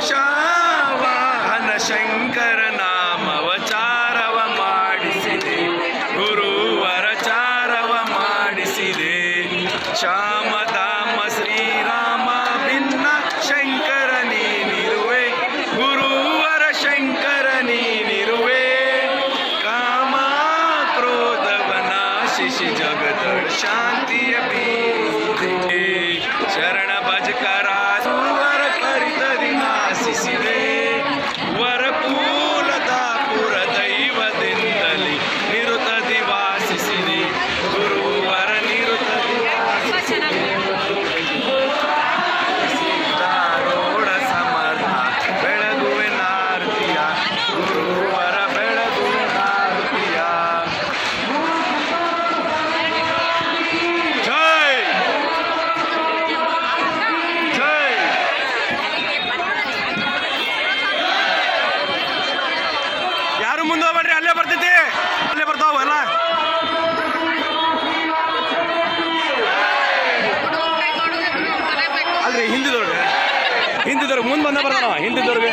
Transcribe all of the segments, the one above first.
मोक्षावाहनशङ्कर ಬಂದ ಬರ್ತಾನ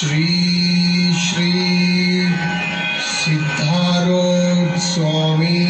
श्री श्री सिद्धारूढ़ स्वामी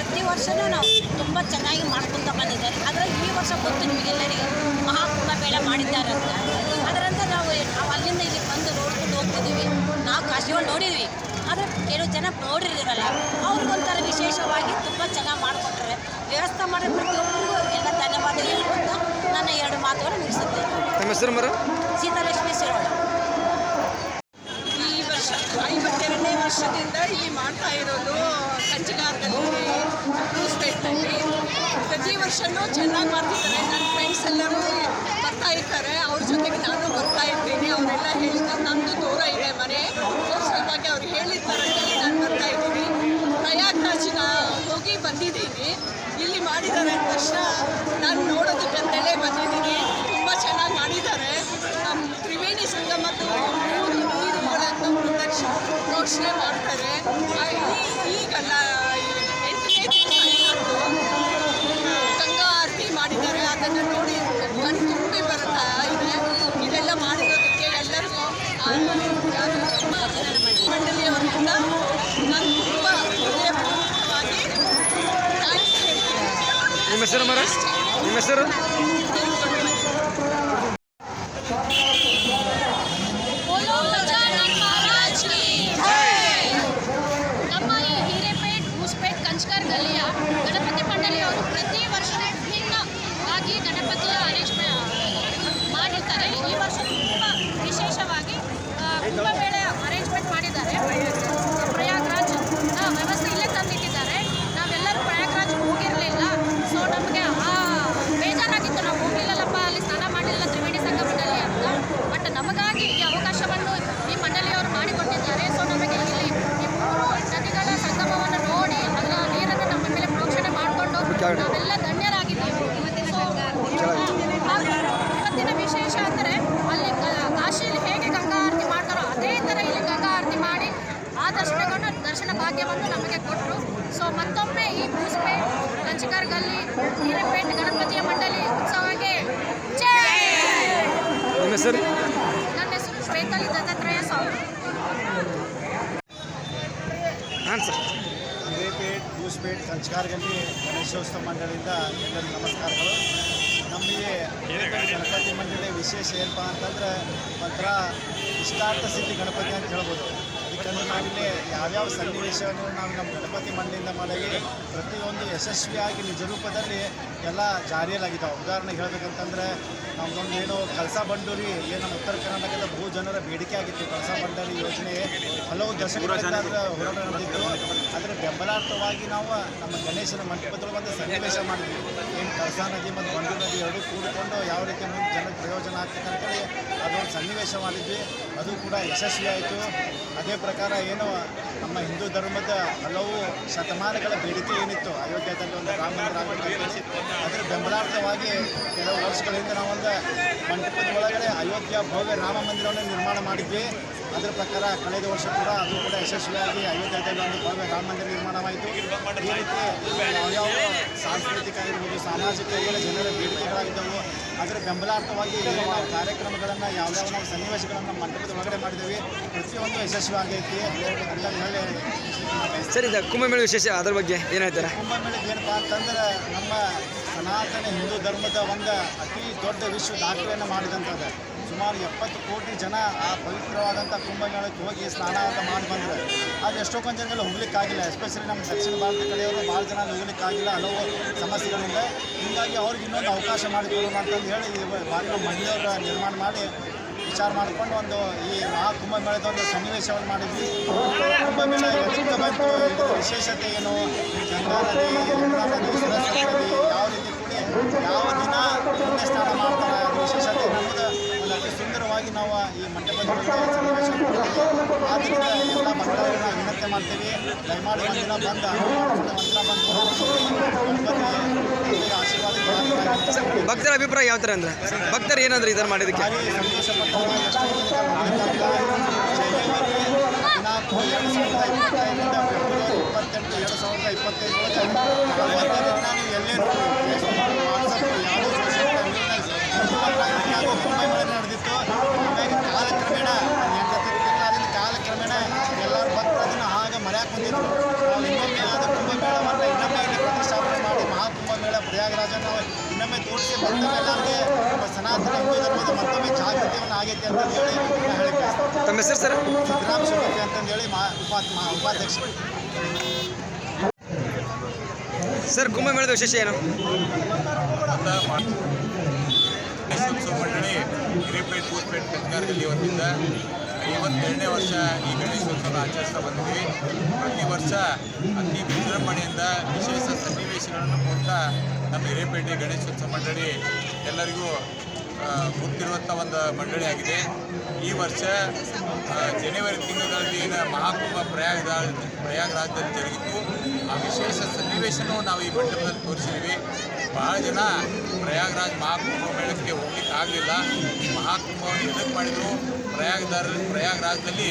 ಪ್ರತಿ ವರ್ಷನೂ ನಾವು ತುಂಬ ಚೆನ್ನಾಗಿ ಮಾಡ್ಕೊಂತ ಬಂದಿದ್ದಾರೆ ಆದರೆ ಈ ವರ್ಷ ಗೊತ್ತು ನಿಮಗೆಲ್ಲರಿಗೂ ಮಹಾಕುಂಭಮೇಳ ಮಾಡಿದ್ದಾರೆ ಅಂತ. ಅದರಂತೆ ನಾವು ನಾವು ಅಲ್ಲಿಂದ ಇಲ್ಲಿ ಬಂದು ನೋಡ್ಕೊಂಡು ಹೋಗ್ತಿದ್ದೀವಿ. ನಾವು ಕಾಶಿಗಳು ನೋಡಿದ್ವಿ. ಆದರೆ ಕೆಲವು ಜನ ನೋಡಿರಲ್ಲ ಅವ್ರಿಗೊಂಥರ ವಿಶೇಷವಾಗಿ ತುಂಬ ಚೆನ್ನಾಗಿ ಮಾಡಿಕೊಟ್ರೆ ವ್ಯವಸ್ಥೆ ಮಾಡಿ ಪ್ರತಿಯೊಬ್ಬರಿಗೂ ಎಲ್ಲ ಧನ್ಯವಾದ ಹೇಳ್ಕೊತ ನನ್ನ ಎರಡು ಮಾತುಗಳನ್ನು ಮುಗಿಸುತ್ತೇನೆ. ಸೀತಾಲಕ್ಷ್ಮಿ ಶಿರೋಳ ಈ ವರ್ಷ ಐವತ್ತೆರಡನೇ ವರ್ಷದಿಂದ ಇಲ್ಲಿ ಮಾಡ್ತಾ ಇರೋದು ಕಂಚಿಗಾರದಲ್ಲಿ ಕ್ರೂಸ್ಪೇಟ್ನಲ್ಲಿ ಪ್ರತಿ ಚೆನ್ನಾಗಿ ಮಾಡ್ತಿದ್ದಾರೆ. ನನ್ನ ಫ್ರೆಂಡ್ಸ್ ಎಲ್ಲರೂ ಬರ್ತಾ ಇರ್ತಾರೆ ಅವ್ರ ಜೊತೆಗೆ ನಾನು ಬರ್ತಾ ಇರ್ತೀನಿ ಅವರೆಲ್ಲ ಹೇಳಿದ್ದಾರೆ ನಮ್ಮದು ದೂರ ಇದೆ ಮನೆ. ಸಲುವಾಗಿ ಅವ್ರು ಹೇಳಿದ್ದಾರೆ ಅಂತೇಳಿ ನಾನು ಬರ್ತಾ ಇದ್ದೀನಿ. ಪ್ರಯಾಗ್ರಾಜ್ನ ಹೋಗಿ ಬಂದಿದ್ದೀನಿ. ಇಲ್ಲಿ ಮಾಡಿದ್ದಾರೆ ತಕ್ಷಣ ನಾನು ತಲೆ ಬಂದಿದ್ದೀನಿ ತುಂಬ ಚೆನ್ನಾಗಿ ಮಾಡಿದ್ದಾರೆ ನಮ್ಮ ತ್ರಿವೇಣಿ ಸಂಗಮದ್ದು ಮೂರು ನೀರುಗಳನ್ನು ಪ್ರದಕ್ಷ ಪ್ರೋಕ್ಷಣೆ ಮಾಡ್ತಾರೆ ಆ, ಈ- ಈಗಲ್ಲ ಈ ಎಂಟನೇ ದಿವಸ ಇವತ್ತು ಗಂಗಾ ಆರತಿ ಮಾಡಿದ್ದಾರೆ ಅದನ್ನು ನೋಡಿ ಕಣ್ ತುಂಬಿ ಬರ್ತಾ ಇದೆ ಇದೆಲ್ಲ ಮಾಡಿರೋದಕ್ಕೆ ಮಂಡಳಿಯವರಿಂದ ನಾನು ತುಂಬ ಹೃದಯಪೂರ್ವಕವಾಗಿ ನಿಮ್ಮ ಹೆಸರು ನಿಮ್ಮ ಹೆಸರು? ವಿಶೇಷ ಏನಪ್ಪ ಅಂತಂದ್ರೆ ಒಂಥರ ಇಷ್ಟಾರ್ಥ ಸಿದ್ಧಿ ಗಣಪತಿ ಅಂತ ಹೇಳ್ಬೋದು. ಅದಕ್ಕಂದ್ರೆ ನಾವಿಲ್ಲಿ ಯಾವ್ಯಾವ ಸನ್ನಿವೇಶವನ್ನು ನಾವು ನಮ್ಮ ಗಣಪತಿ ಮಂಡಳಿಯಿಂದ ಮಾಡಲಿ ಪ್ರತಿಯೊಂದು ಯಶಸ್ವಿಯಾಗಿ ನಿಜ ರೂಪದಲ್ಲಿ ಎಲ್ಲ ಜಾರಿಯಲ್ಲಾಗಿದ್ದಾವೆ. ಉದಾಹರಣೆಗೆ ಹೇಳ್ಬೇಕಂತಂದ್ರೆ ನಮ್ದೊಂದು ಏನು ಕಳಸ ಬಂಡೂರಿ ಏನು ನಮ್ಮ ಉತ್ತರ ಕರ್ನಾಟಕದ ಬಹು ಜನರ ಬೇಡಿಕೆ ಆಗಿತ್ತು. ಕಳಸ ಬಂಡೂರಿ ಯೋಜನೆ ಹಲವು ದಶಕಗಳಿಂದ ಅದರ ಹೋರಾಟ ನಡೆದಿತ್ತು. ಅದರ ಬೆಂಬಲಾರ್ಥವಾಗಿ ನಾವು ನಮ್ಮ ಗಣೇಶನ ಮಂಟಪದೊಳಗೆ ಒಂದು ಸನ್ನಿವೇಶ ಮಾಡಿದ್ವಿ. ಏನು ಕಳಸ ನದಿ ಮತ್ತು ಬಂಡೂರು ನದಿ ಎರಡೂ ಕೂಡಿಕೊಂಡು ಯಾವ ರೀತಿ ಮುಂದೆ ಜನಕ್ಕೆ ಪ್ರಯೋಜನ ಆಗ್ತದೆ ಅಂತೇಳಿ ಅದೊಂದು ಸನ್ನಿವೇಶ ಮಾಡಿದ್ವಿ. ಅದು ಕೂಡ ಯಶಸ್ವಿ ಆಯಿತು ಅದೇ ಪ್ರಕಾರ ಏನು ನಮ್ಮ ಹಿಂದೂ ಧರ್ಮದ ಹಲವು ಶತಮಾನಗಳ ಬೇಡಿಕೆ ಏನಿತ್ತು ಅಯೋಧ್ಯದಲ್ಲಿ ಒಂದು ರಾಮ ಮಂದಿರ ಅದರ ಬೆಂಬಲಾರ್ಥವಾಗಿ ಕೆಲವು ವರ್ಷಗಳಿಂದ ನಾವೊಂದು ಮಂಟಪದ ಒಳಗಡೆ ಅಯೋಧ್ಯ ಭವ್ಯ ರಾಮ ಮಂದಿರವನ್ನು ನಿರ್ಮಾಣ ಮಾಡಿದ್ವಿ. ಅದರ ಪ್ರಕಾರ ಕಳೆದ ವರ್ಷ ಕೂಡ ಅದು ಕೂಡ ಯಶಸ್ವಿಯಾಗಿ ಅಯೋಧ್ಯೆ ಒಂದು ಭವ್ಯ ರಾಮ ಮಂದಿರ ನಿರ್ಮಾಣವಾಯಿತು. ಈ ರೀತಿ ಯಾವ್ಯಾವ ಸಾಂಸ್ಕೃತಿಕ ಆಗಿರ್ಬೋದು ಸಾಮಾಜಿಕ ಎಲ್ಲ ಜನರ ಬೇಡಿಕೆಗಳಾಗಿದ್ದವು ಅದರ ಬೆಂಬಲಾರ್ಥವಾಗಿ ನಾವು ಕಾರ್ಯಕ್ರಮಗಳನ್ನು ಯಾವ್ಯಾವ ನಾವು ಸನ್ನಿವೇಶಗಳನ್ನು ಮಂಟಪದ ಒಳಗಡೆ ಮಾಡಿದ್ದೀವಿ ಪ್ರತಿಯೊಂದು ಯಶಸ್ವಿ ಆಗೈತಿ ಅಂತ ಹೇಳಿ ಸರ್ ಕುಂಭಮೇಳ ವಿಶೇಷ ಅದ್ರ ಬಗ್ಗೆ ಏನಾಯ್ತಾರೆ ಹೇಳ್ತಾರೆ? ಕುಂಭಮೇಳಕ್ಕೆ ಏನಪ್ಪ ಅಂತಂದ್ರೆ ನಮ್ಮ ಸನಾತನ ಹಿಂದೂ ಧರ್ಮದ ಒಂದು ಅತಿ ದೊಡ್ಡ ವಿಶ್ವ ದಾಖಲೆಯನ್ನು ಮಾಡಿದಂಥದ್ದು. ಸುಮಾರು ಎಪ್ಪತ್ತು ಕೋಟಿ ಜನ ಆ ಪವಿತ್ರವಾದಂಥ ಕುಂಭಮೇಳಕ್ಕೆ ಹೋಗಿ ಸ್ನಾನ ಅಂತ ಮಾಡಿ ಬಂದರು. ಅದು ಎಷ್ಟೋ ಕೊಂಚ ಜನಗಳು ಹೋಗ್ಲಿಕ್ಕಾಗಿಲ್ಲ ಎಸ್ಪೆಷಲಿ ನಮ್ಮ ದಕ್ಷಿಣ ಭಾರತ ಕಡೆಯವರು ಭಾಳ ಜನ ಹೋಗ್ಲಿಕ್ಕಾಗಿಲ್ಲ, ಹಲವು ಸಮಸ್ಯೆಗಳಿಂದ ಹೀಗಾಗಿ ಅವ್ರಿಗೆ ಇನ್ನೊಂದು ಅವಕಾಶ ಮಾಡಿಕೊಡೋಣ ಅಂತಂದು ಹೇಳಿ ಬಾರಿ ನಮ್ಮ ನಿರ್ಮಾಣ ಮಾಡಿ ವಿಚಾರ ಮಾಡಿಕೊಂಡು ಒಂದು ಈ ಮಹಾ ಕುಂಭಮೇಳದ ಒಂದು ಸನ್ನಿವೇಶವನ್ನು ಮಾಡಿದ್ವಿ. ಕುಂಭಮೇಳ ವಿಶೇಷತೆ ಏನು? ಗಂಗಾ ನದಿ ಯಾವ ರೀತಿ ಕೂಡಿ ಯಾವ ದಿನ ಪುಣ್ಯ ಸ್ನಾನ ಮಾಡ್ತಾರೆ ವಿಶೇಷತೆ ಅನ್ನೋದು ನಾವು ಈ ಮಂಟಪದ ಒಳಗಡೆ ಆ ದಿನದ ಎಲ್ಲ ಮಕ್ಕಳಿಗೆ ನಾವು ವಿನಂತಿ ಮಾಡ್ತೀವಿ. ದಯಮಾಡಿ ಒಂದಿನ ಬಂದು ಒಂದಿನ ಬಂದು ಆಶೀರ್ವಾದ ಭಕ್ತರ ಅಭಿಪ್ರಾಯ ಯಾವ ಥರ ಅಂದ್ರೆ? ಭಕ್ತರು ಏನಂದ್ರೆ ಇದನ್ನು ಮಾಡಿದಕ್ಕೆ ಭಾರಿ ಸಂತೋಷಪಟ್ಟು ಎಷ್ಟೋ ದಿನಾಂಕ ಎರಡು ಸಾವಿರದ ಇಪ್ಪತ್ತೈದರಿಂದ ಫೆಬ್ರವರಿ ಇಪ್ಪತ್ತೆಂಟು ಎರಡು ಸಾವಿರದ ಇಪ್ಪತ್ತೈದು. ನಾನು ಎಲ್ಲೇ ಇನ್ನೊಮ್ಮೆ ತೋರಿಸಿ ಮತ್ತೊಮ್ಮೆ ಎಲ್ಲರಿಗೆ ನಮ್ಮ ಸನಾತನ ಹಿಂದೂ ಧರ್ಮದ ಮತ್ತೊಮ್ಮೆ ಜಾಗೃತಿಯನ್ನು ಆಗೈತೆ ಅಂತ ಹೇಳಿ ಹೇಳಿ. ತಮ್ಮ ಹೆಸರು ಸರ್? ಸಿದ್ದರಾಮ ಶಿವಕ್ಕೆ ಅಂತಂದೇಳಿ ಮಾ ಉಪಾ ಮಹಾ ಉಪಾಧ್ಯಕ್ಷರು ಸರ್ ಕುಂಭಮೇಳದ ವಿಶೇಷ ಏನು? ಮಂಡಳಿ ಹಿರೇಪೇಟ್ ಕೂರ್ಪೇಟ್ ಕಟ್ಕಾರದಲ್ಲಿ ಇವತ್ತಿಂದ ಐವತ್ತೆರಡನೇ ವರ್ಷ ಈ ಗಣೇಶೋತ್ಸವ ಆಚರಿಸ್ತಾ ಬಂದ್ವಿ ಪ್ರತಿ ವರ್ಷ ಅತಿ ವಿಜೃಂಭಣೆಯಿಂದ ವಿಶೇಷ ಸನ್ನಿವೇಶಗಳನ್ನು ಮೂಲಕ ನಮ್ಮ ಹಿರೇಪೇಟೆ ಗಣೇಶೋತ್ಸವ ಮಂಡಳಿ ಎಲ್ಲರಿಗೂ ಗೊತ್ತಿರುವಂಥ ಒಂದು ಮಂಡಳಿ ಆಗಿದೆ. ಈ ವರ್ಷ ಜನವರಿ ತಿಂಗಳಲ್ಲಿ ಏನು ಮಹಾಕುಂಭ ಪ್ರಯಾಗರಾಜ್ ಪ್ರಯಾಗರಾಜದಲ್ಲಿ ಜರುಗಿತು. ಆ ವಿಶೇಷ ಸನ್ನಿವೇಶನೂ ನಾವು ಈ ಮಂಟಪದಲ್ಲಿ ತೋರಿಸಿದ್ವಿ ಭಾಳ ಜನ ಪ್ರಯಾಗರಾಜ್ ಮಹಾಕುಂಭ ಮೇಳಕ್ಕೆ ಹೋಗ್ಲಿಕ್ಕೆ ಆಗಲಿಲ್ಲ. ಮಹಾಕುಂಭವನ್ನು ಎದಕ್ಕೆ ಮಾಡಿದ್ರು? ಪ್ರಯಾಗದಾರ, ಪ್ರಯಾಗರಾಜದಲ್ಲಿ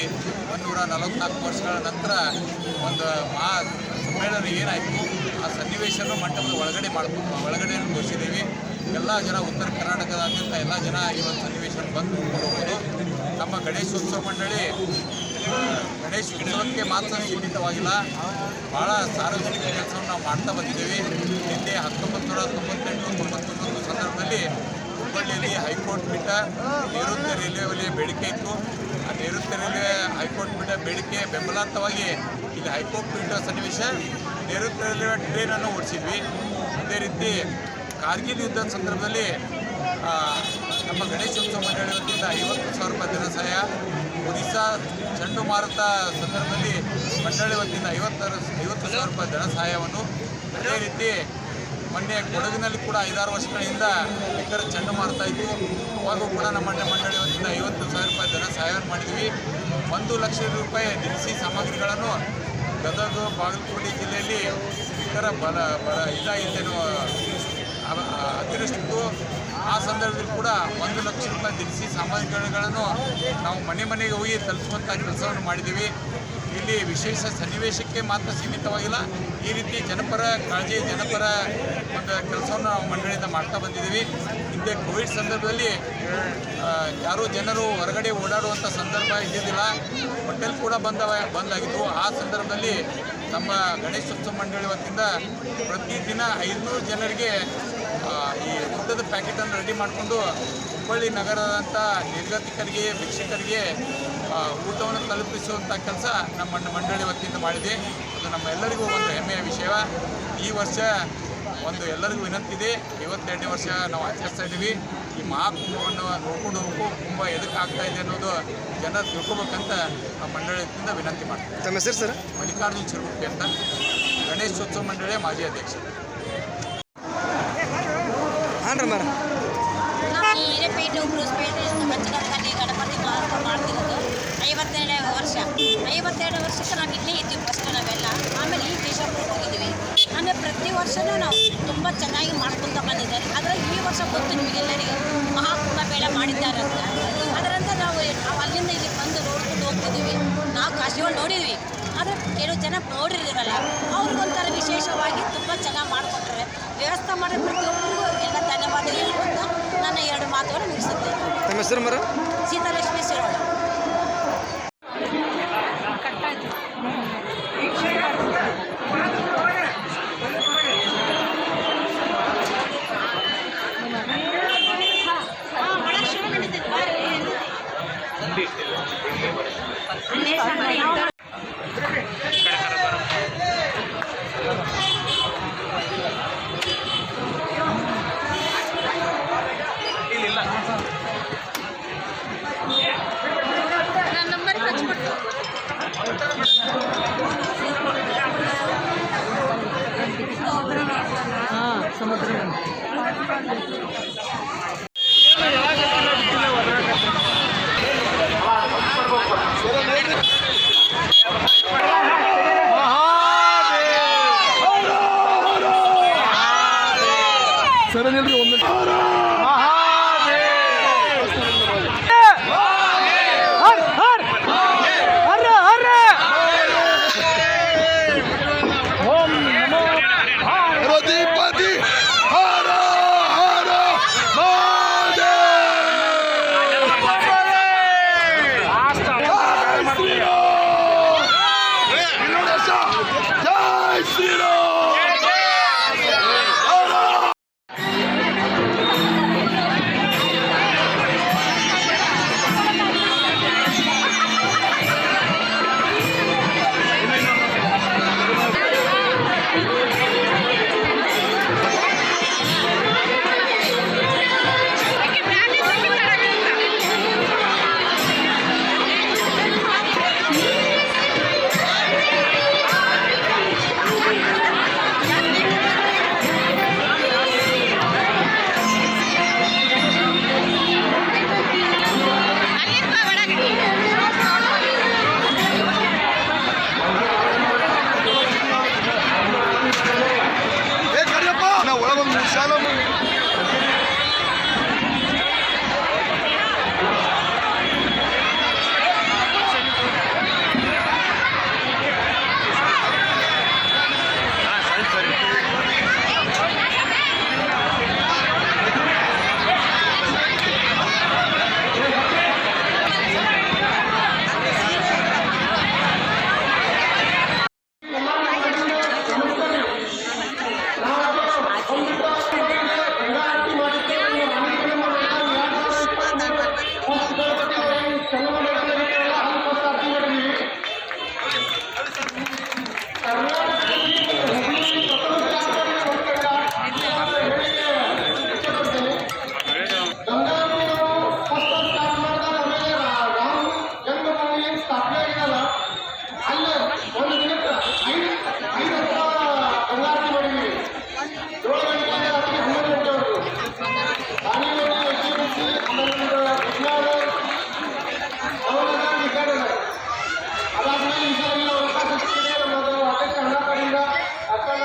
ಒಂದೂರ ನಲವತ್ನಾಲ್ಕು ವರ್ಷಗಳ ನಂತರ ಒಂದು ಮಹಾ ಸಮ್ಮೇಳನ ಏನಾಯಿತು? ಆ ಸನ್ನಿವೇಶನ ಮಂಟಪದ ಒಳಗಡೆ ಮಾಡ್ಕೊಂಡು ಒಳಗಡೆ ಘೋಷಿದ್ದೀವಿ ಎಲ್ಲ ಜನ ಉತ್ತರ ಕರ್ನಾಟಕದಾದ್ಯಂತ ಎಲ್ಲ ಜನ ಈ ಒಂದು ಸನ್ನಿವೇಶ ಬಂದು ಹೋಗ್ಬೋದು ನಮ್ಮ ಗಣೇಶೋತ್ಸವ ಮಂಡಳಿ, ಗಣೇಶ ಉತ್ಸವಕ್ಕೆ ಮಾತ್ರ ಸೀಮಿತವಾಗಿಲ್ಲ. ಭಾಳ ಸಾರ್ವಜನಿಕ ಕೆಲಸವನ್ನು ನಾವು ಮಾಡ್ತಾ ಬಂದಿದ್ದೀವಿ. ಹಿಂದೆ ಹತ್ತೊಂಬತ್ತು ನೂರ ತೊಂಬತ್ತೆಂಟು, ತೊಂಬತ್ತೊಂಬತ್ತು ಸಂದರ್ಭದಲ್ಲಿ ಹುಬ್ಬಳ್ಳಿಯಲ್ಲಿ ಹೈಕೋರ್ಟ್ ಪೀಠ ನೈಋತ್ಯ ರೈಲ್ವೆ ವಲಯ ಬೇಡಿಕೆ ಇತ್ತು. ಆ ನೈಋತ್ಯ ರೈಲ್ವೆ ಹೈಕೋರ್ಟ್ ಪೀಠ ಬೇಡಿಕೆ ಬೆಂಬಲಾರ್ಥವಾಗಿ ಇಲ್ಲಿ ಹೈಕೋರ್ಟ್ ಪೀಠ ಸನ್ನಿವೇಶ ರೈಲ್ವೆ ಟ್ರೈನನ್ನು ಓಡಿಸಿದ್ವಿ. ಅದೇ ರೀತಿ ಕಾರ್ಗಿಲ್ ಯುದ್ಧದ ಸಂದರ್ಭದಲ್ಲಿ ನಮ್ಮ ನಮ್ಮ ಗಣೇಶೋತ್ಸವ ಮಂಡಳಿ ವತಿಯಿಂದ ಐವತ್ತು ಸಾವಿರ ರೂಪಾಯಿ ಧನಸಹಾಯ, ಒಡಿಶಾ ಚಂಡುಮಾರುತ ಸಂದರ್ಭದಲ್ಲಿ ಮಂಡಳಿ ವತಿಯಿಂದ ಐವತ್ತಾರು, ಐವತ್ತು ಸಾವಿರ ರೂಪಾಯಿ ಧನಸಹಾಯವನ್ನು, ಅದೇ ರೀತಿ ಮೊನ್ನೆ ಕೊಡಗಿನಲ್ಲಿ ಕೂಡ ಐದಾರು ವರ್ಷಗಳಿಂದ ಭೀಕರ ಚಂಡಮಾರುತ ಇತ್ತು ಅವಾಗೂ ಕೂಡ ನಮ್ಮ ಮಂಡ, ಮಂಡಳಿ ವತಿಯಿಂದ ಐವತ್ತು ಸಾವಿರ ರೂಪಾಯಿ ಧನ ಸಹಾಯವನ್ನು ಮಾಡಿದ್ವಿ. ಒಂದು ಲಕ್ಷ ರೂಪಾಯಿ ದಿನಸಿ ಸಾಮಗ್ರಿಗಳನ್ನು ಗದಗ, ಬಾಗಲಕೋಟೆ ಜಿಲ್ಲೆಯಲ್ಲಿ ಭಯಂಕರ ಬಲ ಬಲ ಇಲ್ಲ ಅವ- ಅತಿವೃಷ್ಟಿತ್ತು ಆ ಸಂದರ್ಭದಲ್ಲಿ ಕೂಡ ಒಂದು ಲಕ್ಷ ರೂಪಾಯಿ ದಿನಸಿ ಸಾಮಗ್ರಿಗಳನ್ನು ನಾವು ಮನೆ ಮನೆಗೆ ಹೋಗಿ ತಲುಪಿಸುವಂಥ ಕೆಲಸವನ್ನು ಮಾಡಿದ್ದೀವಿ. ಇಲ್ಲಿ ವಿಶೇಷ ಸನ್ನಿವೇಶಕ್ಕೆ ಮಾತ್ರ ಸೀಮಿತವಾಗಿಲ್ಲ. ಈ ರೀತಿ ಜನಪರ ಕಾಳಜಿ, ಜನಪರ ಒಂದು ಕೆಲಸವನ್ನು ನಾವು ಮಂಡಳಿಯಿಂದ ಮಾಡ್ತಾ ಬಂದಿದ್ದೀವಿ. ಹಿಂದೆ ಕೋವಿಡ್ ಸಂದರ್ಭದಲ್ಲಿ ಯಾರು ಜನರು ಹೊರಗಡೆ ಓಡಾಡುವಂಥ ಸಂದರ್ಭ ಇದ್ದಿದ್ದಿಲ್ಲ. ಹೋಟೆಲ್ ಕೂಡ ಬಂದ ಬಂದಾಗಿತ್ತು. ಆ ಸಂದರ್ಭದಲ್ಲಿ ನಮ್ಮ ಗಣೇಶೋತ್ಸವ ಮಂಡಳಿ ವತಿಯಿಂದ ಪ್ರತಿದಿನ ಐದುನೂರು ಜನರಿಗೆ ಈ ಊಟದ ಪ್ಯಾಕೆಟನ್ನು ರೆಡಿ ಮಾಡಿಕೊಂಡು ಹುಬ್ಬಳ್ಳಿ ನಗರದಂಥ ನಿರ್ಗತಿಕರಿಗೆ ಭಿಕ್ಷಕರಿಗೆ ಊಟವನ್ನು ತಲುಪಿಸುವಂಥ ಕೆಲಸ ನಮ್ಮ ಮಂಡಳಿ ವತಿಯಿಂದ ಮಾಡಿದೆ. ಅದು ನಮ್ಮ ಎಲ್ಲರಿಗೂ ಒಂದು ಹೆಮ್ಮೆಯ ವಿಷಯ. ಈ ವರ್ಷ ಒಂದು ಎಲ್ಲರಿಗೂ ವಿನಂತಿ ಇದೆ. ಐವತ್ತೆರಡನೇ ವರ್ಷ ನಾವು ಆಚರಿಸ್ತಾ ಇದ್ದೀವಿ. ಈ ಮಹಾಕುಂಭವನ್ನು ನೋಡ್ಕೊಂಡು ಹೋಗಬೇಕು ಕುಂಭ ಎದಕ್ಕೆ ಆಗ್ತಾ ಇದೆ ಅನ್ನೋದು ಜನ ತಿಳ್ಕೊಬೇಕಂತ ನಮ್ಮ ಮಂಡಳಿಯಿಂದ ವಿನಂತಿ ಮಾಡ್ತೀವಿ. ತಮ್ಮ ಹೆಸರು ಸರ್? ಮಲ್ಲಿಕಾರ್ಜುನ್ ಚಿರುಗುಪ್ಪಿ ಅಂತ ಗಣೇಶೋತ್ಸವ ಮಂಡಳಿಯ ಮಾಜಿ ಅಧ್ಯಕ್ಷ. ಹಾಂ ರೀ ಹಿರೇಪೇಟೆ ಗಣಪತಿ ಮಾಡ್ತಿರೋದು. ಐವತ್ತೆರಡನೇ ವರ್ಷ. ಐವತ್ತೆರಡು ವರ್ಷಕ್ಕೆ ನಾವು ಇಲ್ಲೇ ಇದ್ದೀವಿ ಫಸ್ಟ್ ನಾವೆಲ್ಲ. ಆಮೇಲೆ ಈ ಅಂದರೆ ಪ್ರತಿ ವರ್ಷನೂ ನಾವು ತುಂಬ ಚೆನ್ನಾಗಿ ಮಾಡ್ಕೊಂತ ಬಂದಿದ್ದಾರೆ ಆದರೆ ಈ ವರ್ಷ ಗೊತ್ತು ನಿಮಗೆಲ್ಲರಿಗೆ ಮಹಾಕುಂಭ ಮೇಳ ಮಾಡಿದ್ದಾರೆ ಅಂತ. ಅದರಂತೆ ನಾವು ನಾವು ಅಲ್ಲಿಂದ ಇಲ್ಲಿ ಬಂದು ನೋಡ್ಕೊಂಡು ಹೋಗ್ತಿದ್ದೀವಿ. ನಾವು ಕಾಶಿಗಳು ನೋಡಿದ್ವಿ. ಆದರೆ ಕೆಲವು ಜನ ನೋಡಿರಲ್ಲ ಅವ್ರಿಗೊಂಥರ ವಿಶೇಷವಾಗಿ ತುಂಬ ಚೆನ್ನಾಗಿ ಮಾಡಿಕೊಟ್ರೆ ವ್ಯವಸ್ಥೆ ಮಾಡಿ ಪ್ರತಿಯೊಬ್ಬರಿಗೂ ಎಲ್ಲ ಧನ್ಯವಾದ ಹೇಳ್ಕೊತ ನನ್ನ ಎರಡು ಮಾತುಗಳನ್ನು ಮುಗಿಸುತ್ತೇನೆ ಸೀತಾಲಕ್ಷ್ಮಿ ఈ సమయంలో అవకాశం అక్కడ కన్నా పడిందా? అక్కడ